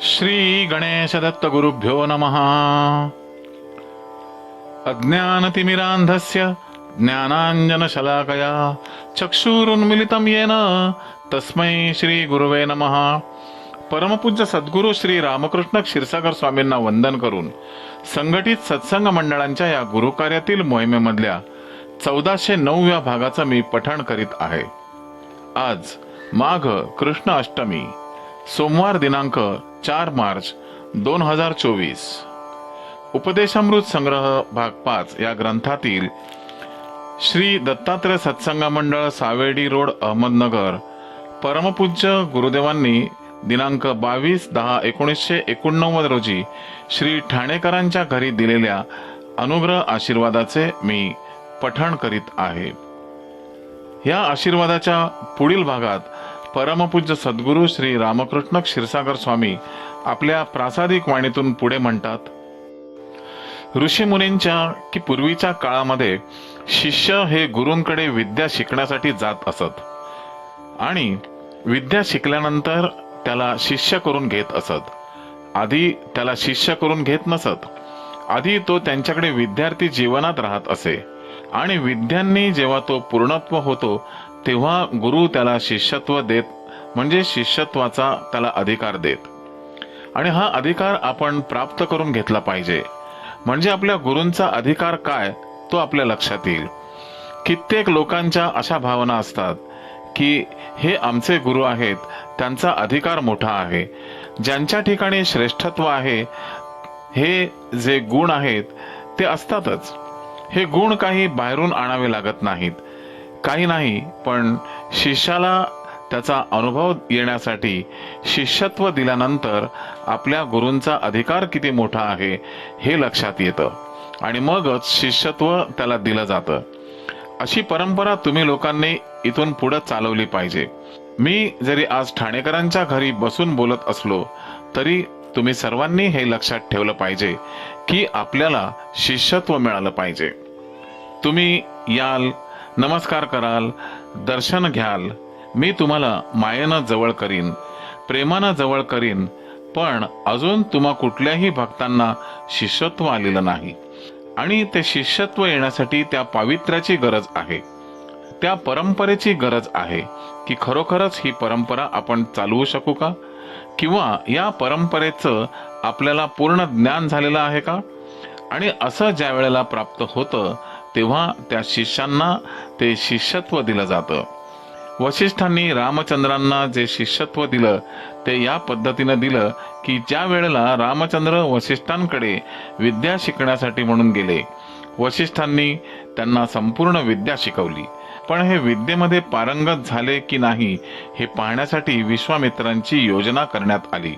श्री गणेश दत्त गुरुभ्यो नमः। अज्ञानतिमिरान्धस्य ज्ञानाञ्जनशलाकया चक्षुरुन्मिलितं येन तस्मै श्री गुरुवे नमः। परमपूज्य सद्गुरू श्री रामकृष्ण क्षीरसागर स्वामींना वंदन करून संघटित सत्संग मंडळांच्या या गुरुकार्यातील मोहिमेमधल्या चौदाशे नवव्या भागाचं मी पठण करीत आहे. आज माघ कृष्ण अष्टमी. सोमवार दिनांक चार मार्च दोन हजार चोवीस. उपदेशामृत संग्रह भाग पाच या ग्रंथातील श्री दत्तात्रय सत्संग मंडळ सावेडी रोड अहमदनगर परमपूज्य गुरुदेवांनी दिनांक बावीस दहा एकोणीसशे एकोणनव्वद रोजी श्री ठाणेकरांच्या घरी दिलेल्या अनुग्रह आशीर्वादाचे मी पठण करीत आहे. या आशीर्वादाच्या पुढील भागात परमपूज्य सद्गुरू श्री रामकृष्ण क्षीरसागर स्वामी आपल्या प्रासादिक वाणीतून पुढे म्हणतात ऋषीमुनींच्या की पूर्वीच्या काळामध्ये शिष्य हे गुरूंकडे विद्या शिकण्यासाठी जात असत आणि विद्या शिकल्यानंतर त्याला शिष्य करून घेत असत. आधी त्याला शिष्य करून घेत नसत. आधी तो त्यांच्याकडे विद्यार्थी जीवनात राहत असे आणि विद्यांनी जेव्हा तो पूर्णत्व होतो तेव्हा गुरु त्याला शिष्यत्व देत म्हणजे शिष्यत्वाचा त्याला अधिकार देत. आणि हा अधिकार आपण प्राप्त करून घेतला पाहिजे. म्हणजे आपल्या गुरूंचा अधिकार काय तो आपल्या लक्षात येईल. कित्येक लोकांच्या अशा भावना असतात की हे आमचे गुरु आहेत त्यांचा अधिकार मोठा आहे. ज्यांच्या ठिकाणी श्रेष्ठत्व आहे हे जे गुण आहेत ते असतातच. हे गुण काही बाहेरून आणावे लागत नाहीत. काही नाही पण शिष्याला त्याचा अनुभव येण्यासाठी शिष्यत्व दिल्यानंतर आपल्या गुरूंचा अधिकार किती मोठा आहे हे लक्षात येतं. आणि मगच शिष्यत्व त्याला दिलं जातं. अशी परंपरा तुम्ही लोकांनी इथून पुढे चालवली पाहिजे. मी जरी आज ठाणेकरांच्या घरी बसून बोलत असलो तरी तुम्ही सर्वांनी हे लक्षात ठेवलं पाहिजे की आपल्याला शिष्यत्व मिळालं पाहिजे. तुम्ही याल नमस्कार कराल दर्शन घ्याल. मी तुम्हाला मायेनं जवळ करीन प्रेमानं जवळ करीन पण अजून तुम्हा कुठल्याही भक्तांना शिष्यत्व आलेलं नाही. आणि ते शिष्यत्व येण्यासाठी त्या पावित्र्याची गरज आहे. त्या परंपरेची गरज आहे की खरोखरच ही परंपरा आपण चालवू शकू का? किंवा या परंपरेचं आपल्याला पूर्ण ज्ञान झालेलं आहे का? आणि असं ज्या वेळेला प्राप्त होतं तेव्हा त्या शिष्यांना ते शिष्यत्व दिलं जातं. वशिष्ठांनी रामचंद्रांना जे शिष्यत्व दिलं ते या पद्धतीनं दिलं की ज्या वेळेला रामचंद्र वशिष्ठांकडे विद्या शिकण्यासाठी म्हणून गेले वशिष्ठांनी त्यांना संपूर्ण विद्या शिकवली. पण हे विद्येमध्ये पारंगत झाले की नाही हे पाहण्यासाठी विश्वामित्रांची योजना करण्यात आली.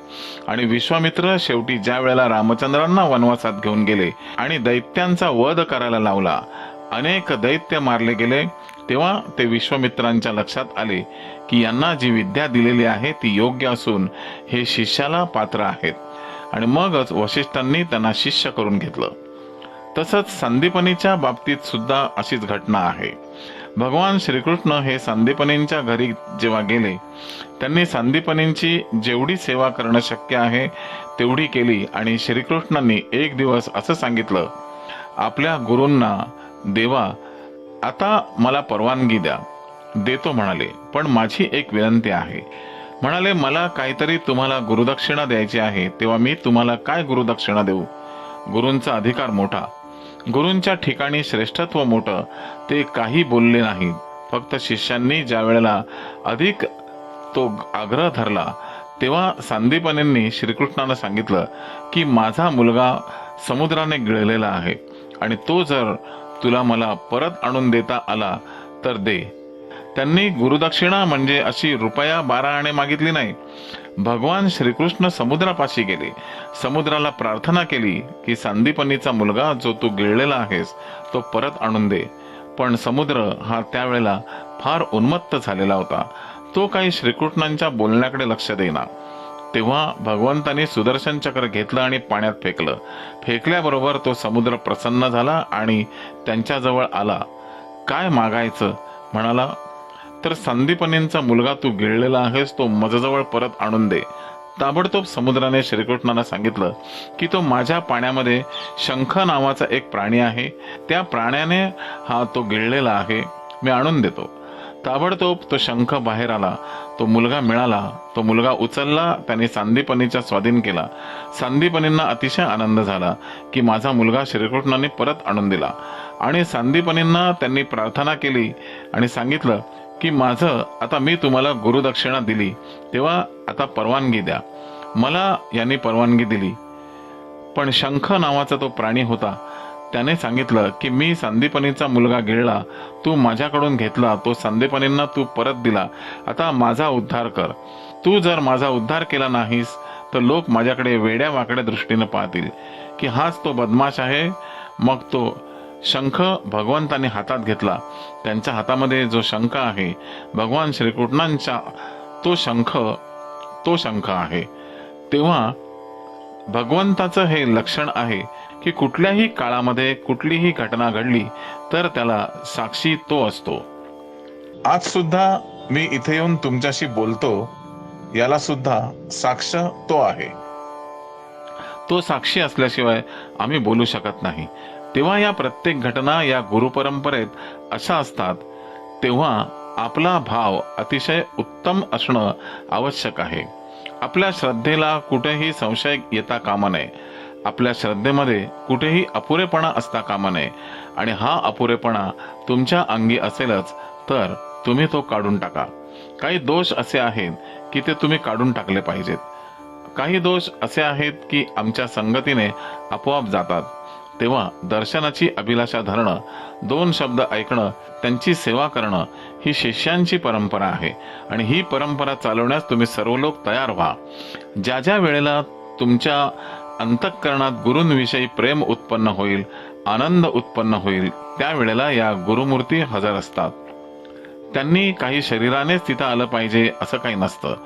आणि विश्वामित्र शेवटी ज्या वेळेला रामचंद्रांना वनवासात घेऊन गेले आणि दैत्यांचा वध करायला लावला अनेक दैत्य मारले गेले तेव्हा ते विश्वामित्रांच्या लक्षात आले की यांना जी विद्या दिलेली आहे ती योग्य असून हे शिष्याला पात्र आहेत. आणि मगच वशिष्ठांनी त्यांना शिष्य करून घेतलं. तसंच संदीपनीच्या बाबतीत सुद्धा अशीच घटना आहे. भगवान श्रीकृष्ण हे संदीपनींच्या घरी जेव्हा गेले त्यांनी संदीपनींची जेवढी सेवा करणं शक्य आहे तेवढी केली आणि श्रीकृष्णांनी एक दिवस असं सांगितलं आपल्या गुरूंना देवा आता मला परवानगी द्या. देतो म्हणाले पण माझी एक विनंती आहे. म्हणाले मला काहीतरी तुम्हाला गुरुदक्षिणा द्यायची आहे तेव्हा मी तुम्हाला काय गुरुदक्षिणा देऊ? गुरूंचा अधिकार मोठा. गुरूंच्या ठिकाणी श्रेष्ठत्व मोठं ते काही बोलले नाहीत फक्त शिष्यांनी ज्या वेळेला अधिक तो आग्रह धरला तेव्हा संदीपनींनी श्रीकृष्णानं सांगितलं की माझा मुलगा समुद्राने गिळलेला आहे आणि तो जर तुला मला परत आणून देता आला तर दे. त्यांनी गुरुदक्षिणा म्हणजे अशी रुपया बारा आणे मागितली नाही. भगवान श्रीकृष्ण समुद्रापाशी गेले. समुद्राला प्रार्थना केली की संदीपनीचा मुलगा जो तू गिळलेला आहेस तो परत आणून दे. पण समुद्र हा त्यावेळेला फार उन्मत्त झालेला होता. तो काही श्रीकृष्णांच्या बोलण्याकडे लक्ष देईना. तेव्हा भगवंताने सुदर्शन चक्र घेतलं आणि पाण्यात फेकलं. फेकल्याबरोबर तो समुद्र प्रसन्न झाला आणि त्यांच्याजवळ आला. काय मागायचं? म्हणाला तर संदीपनींचा मुलगा तू गिळलेला आहेस तो मजजवळ परत आणून दे. ताबडतोब समुद्राने श्रीकृष्णाला सांगितलं की तो माझ्या पाण्यामध्ये शंख नावाचा एक प्राणी आहे. त्या प्राण्याने हा तो गिळलेला आहे. मी आणून देतो. ताबडतोब तो शंख बाहेर आला. तो मुलगा मिळाला. तो मुलगा उचलला. त्याने सांदीपनीच्या स्वाधीन केला. सांदीपनींना अतिशय आनंद झाला की माझा मुलगा श्रीकृष्णाने परत आणून दिला. आणि सांदीपनींना त्यांनी प्रार्थना केली आणि सांगितलं की माझं आता मी तुम्हाला गुरुदक्षिणा दिली तेव्हा आता परवानगी द्या. मला यांनी परवानगी दिली. पण शंख नावाचा तो प्राणी होता. त्याने सांगितलं की मी संदीपनीचा मुलगा गिळला. तू माझ्याकडून घेतला तो संदीपनींना तू परत दिला. आता माझा उद्धार कर. तू जर माझा उद्धार केला नाहीस तर लोक माझ्याकडे वेड्या वाकड्या दृष्टीने पाहतील की हाच तो बदमाश आहे. मग तो शंख भगवंताने हातात घेतला. त्यांच्या हातामध्ये जो शंख आहे भगवान श्रीकृष्णांच्या तो शंख तो शंख आहे. तेव्हा भगवंताचं हे लक्षण आहे की कुठल्याही काळामध्ये कुठलीही घटना घडली तर त्याला साक्षी तो असतो. आज सुद्धा मी इथे येऊन तुमच्याशी बोलतो याला सुद्धा साक्ष तो आहे. तो साक्षी असल्याशिवाय आम्ही बोलू शकत नाही. तेव्हा या प्रत्येक घटना या गुरुपरंपरेत अशा असतात. तेव्हा आपला भाव अतिशय उत्तम असणं आवश्यक आहे. आपल्या श्रद्धेला कुठेही संशय येता कामा नये. आपल्या श्रद्धेमध्ये कुठेही अपुरेपणा असता कामा नये. आणि हा अपुरेपणा तुमच्या अंगी असेलच तर तुम्ही तो काढून टाका. काही दोष असे आहेत की ते तुम्ही काढून टाकले पाहिजेत. काही दोष असे आहेत की आमच्या संगतीने आपोआप जातात. तेव्हा दर्शनाची अभिलाषा धरणं दोन शब्द ऐकणं त्यांची सेवा करणं ही शिष्यांची परंपरा आहे. आणि ही परंपरा चालवण्यास तुम्ही सर्व लोक तयार व्हा. ज्या ज्या वेळेला तुमच्या अंतःकरणात गुरूंविषयी प्रेम उत्पन्न होईल आनंद उत्पन्न होईल त्यावेळेला या गुरुमूर्ती हजर असतात. त्यांनी काही शरीरानेच तिथं आलं पाहिजे असं काही नसतं.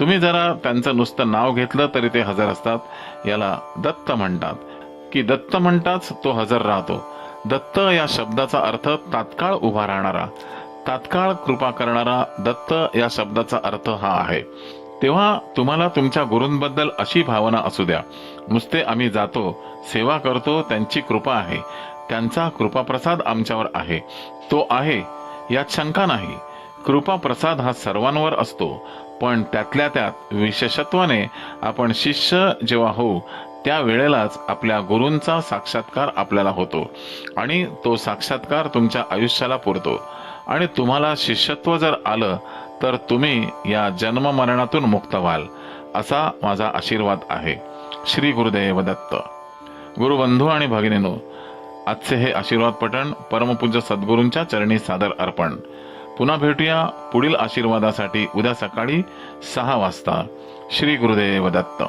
तुम्ही जरा त्यांचं नुसतं नाव घेतलं तरी ते हजर असतात याला दत्त म्हणतात. की दत्त म्हणताच तो हजर राहतो. दत्त या शब्दाचा अर्थ तात्काळ उभा राहणारा. तात्काळ कृपा करणारा दत्त या शब्दाचा अर्थ हा आहे. तेव्हा तुम्हाला तुमच्या गुरूंबद्दल अशी भावना असू द्या. नुसते आम्ही जातो सेवा करतो त्यांची कृपा आहे. त्यांचा कृपाप्रसाद आमच्यावर आहे. तो आहे यात शंका नाही. कृपा प्रसाद हा सर्वांवर असतो. पण त्यातल्या त्यात विशेषत्वाने आपण शिष्य जेव्हा होऊ त्या वेळेलाच आपल्या गुरूंचा साक्षात्कार आपल्याला होतो आणि तो साक्षात्कार तुमच्या आयुष्याला पुरतो. आणि तुम्हाला शिष्यत्व जर आलं तर तुम्ही या जन्म मरणातून मुक्त व्हाल असा माझा आशीर्वाद आहे. श्री गुरुदेव दत्त. गुरुबंधू आणि भगिनीनो आजचे हे आशीर्वाद पठण परमपूज्य सद्गुरूंच्या चरणी सादर अर्पण. पुन्हा भेटूया पुढील आशीर्वादासाठी उद्या सकाळी सहा वाजता. श्री गुरुदेव दत्त.